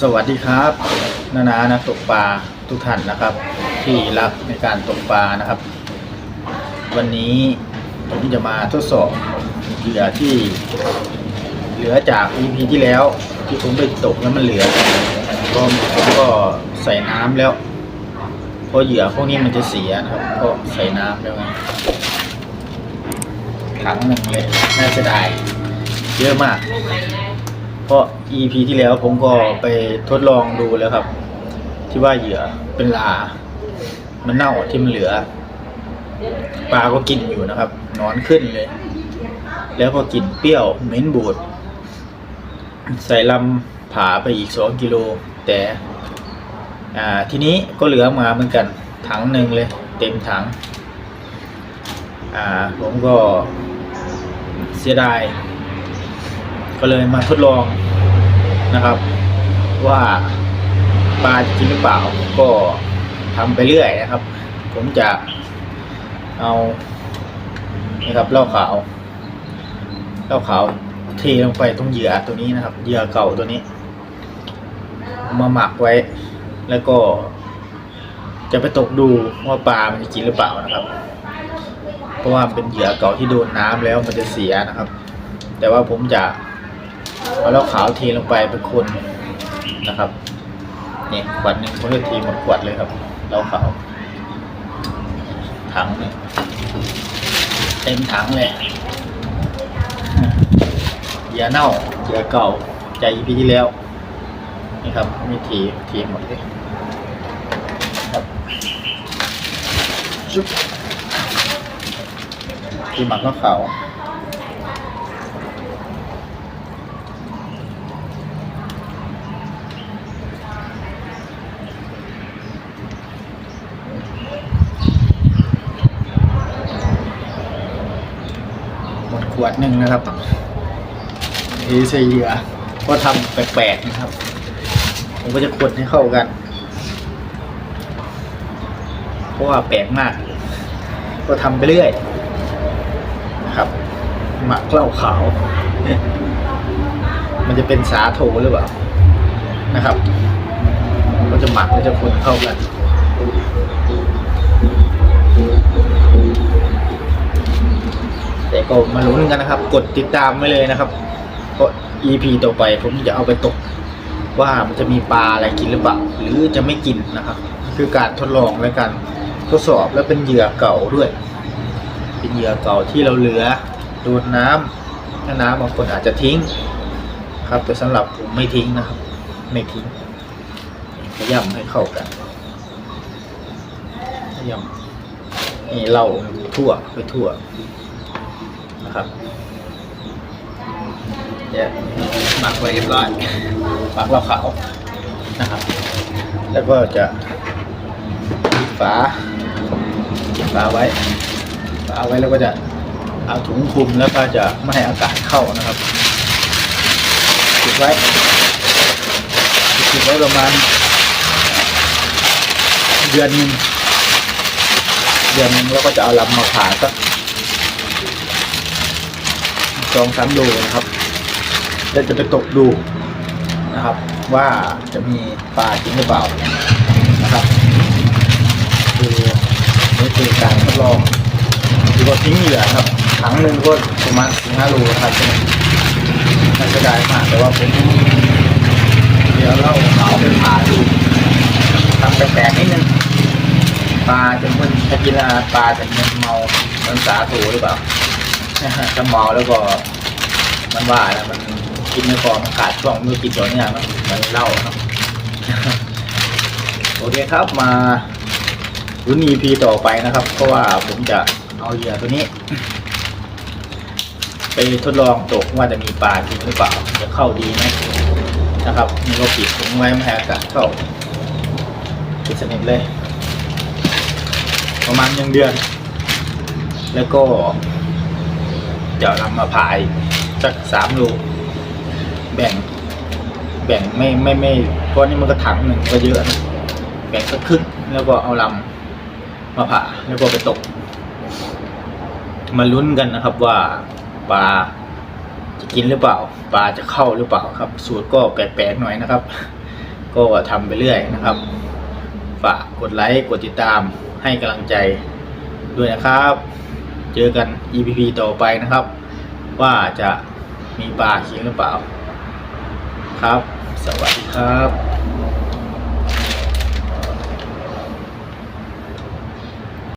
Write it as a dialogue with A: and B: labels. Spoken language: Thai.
A: สวัสดีครับ นานานักตกปลาทุกท่านนะครับ ที่รักในการตกปลานะครับ วันนี้ผมจะมาทดสอบเหยื่อที่เหลือจาก EP ที่แล้ว ที่ผมไปตกแล้วมันเหลือก็ผมก็ใส่น้ำแล้วเพราะเหยื่อพวกนี้มันจะเสียนะครับก็ใส่น้ำแล้วไงถังหนึ่งเลยน่าจะได้เยอะมาก เพราะ EP ที่แล้วผมก็ไปทดลองดูแล้วครับ ที่ว่าเหยื่อเป็นลา มันเน่าที่มันเหลือ ปลาก็กินอยู่นะครับหนอนขึ้นเลย แล้วก็กลิ่นเปรี้ยวเหม็นบูด ใส่ลำผาไปอีกสองกิโล แต่อ่าทีนี้ก็เหลือมาเหมือนกัน ถังหนึ่งเลย เต็มถังอ่าผมก็เสียดาย ก็เลยมาทดลองนะครับ ว่าปลาจะกินหรือเปล่าก็ทำไปเรื่อยนะครับ ผมจะเอานะครับเหล้าขาวเหล้าขาวเทลงไปตรงเหยื่อตัวนี้นะครับเหยื่อเก่าตัวนี้ มาหมักไว้ แล้วก็ จะไปตกดูว่าปลามันจะกินหรือเปล่านะครับ เพราะว่าเป็นเหยื่อเก่าที่โดนน้ำแล้วมันจะเสียนะครับ แต่ว่าผมจะ เอาเหล้าขาวเทลงไปเป็นคนนะครับนี่ขวดหนึ่งผมจะเทหมดขวดเลยครับเหล้าขาวถังนึ่เต็มถังเลยเหยื่อเน่าเหยื่อเก่าใจปีที่แล้วนี่ครับมีทเทหมดเลยครับชุบที่หมักเหล้าขาว มดขวดหนึ่งนะครับนี่ใส่เหยื่อก็ทำแปลกๆนะครับ ผมก็จะคนให้เข้ากัน เพราะว่าแปลกมาก ก็ทำไปเรื่อยนะครับ หมักเหล้าขาว มันจะเป็นสาโทหรือเปล่านะครับ ก็จะหมักแล้วจะคนเข้ากัน ก็มาลุ้นกันนะครับ กดติดตามไว้เลยนะครับเพราะ EP ต่อไปผมจะเอาไปตก ว่ามันจะมีปลาอะไรกินหรือเปล่าหรือจะไม่กินนะครับ คือการทดลองและการทดสอบและเป็นเหยื่อเก่าด้วย เป็นเหยื่อเก่าที่เราเหลือโดนน้ำถ้าน้ำบางคนอาจจะทิ้ง ครับแต่สำหรับผมไม่ทิ้งนะครับ ไม่ทิ้งขย้ำให้เข้ากันขย้ำนี่เราทั่วไปทั่ว นะครับเดี๋ยวหมักไว้เรียบร้อยหมักเหล้าขาวนะครับ แล้วก็จะปิดฝาปิดฝาไว้ฝาไว้แล้วก็จะเอาถุงคลุมแล้วก็จะไม่ให้อากาศเข้านะครับปิดไว้ปิดไว้ประมาณเดือนหนึงเดือนหนึงแล้วก็จะเอาลำมาผ่าสัก สองสามดูนะครับแล้วจะไปตกดูนะครับ ว่าจะมีปลาจริงหรือเปล่านะครับคือนี่คือการทดลองดูว่าทิ้งเหยื่อครับถังหนึ่งก็ประมาณสี่ห้าโลนะครับน่าจะได้มากแต่ว่าผมเดี๋ยวเราเอาไปผ่าดูทำแปลกๆนิดนึงปลาจะมันถ้ากินอาปลาจะมันเมามันสาโถหรือเปล่า ถ้าเมาแล้วก็ มันว่าแล้วมันกินไม่พอมันขาดช่วงมือกินตัวเนี้ยมันมันเล่าครับ โอเคครับมารุ่น EP ต่อไปนะครับ เพราะว่าผมจะเอาเหยื่อตัวนี้ ไปทดลองตกว่าจะมีปลาจริงหรือเปล่าจะเข้าดีไหมนะครับนี่ก็ปิดถุงไว้ไม่ให้อากาศเข้าปิดสนิทเลย ประมาณหนึ่งเดือน แล้วก็ จะนำมาผายสักสามโลแบ่ง แบ่งไม่ไม่ไม่เพราะนี่มันก็ถังหนึ่งก็เยอะนะแบ่งสักครึ่งแล้วก็เอาลำมาผ่าแล้วก็ไปตก มาลุ้นกันนะครับว่าปลาจะกินหรือเปล่า ปลาจะเข้าหรือเปล่าครับ สูตรก็แปลกๆหน่อยนะครับ ก็ทำไปเรื่อยนะครับ ฝากกดไลค์กดติดตามให้กำลังใจด้วยนะครับ เจอกัน EPP ต่อไปนะครับ ว่าจะมีปลาเคียงหรือเปล่า ครับ สวัสดีครับ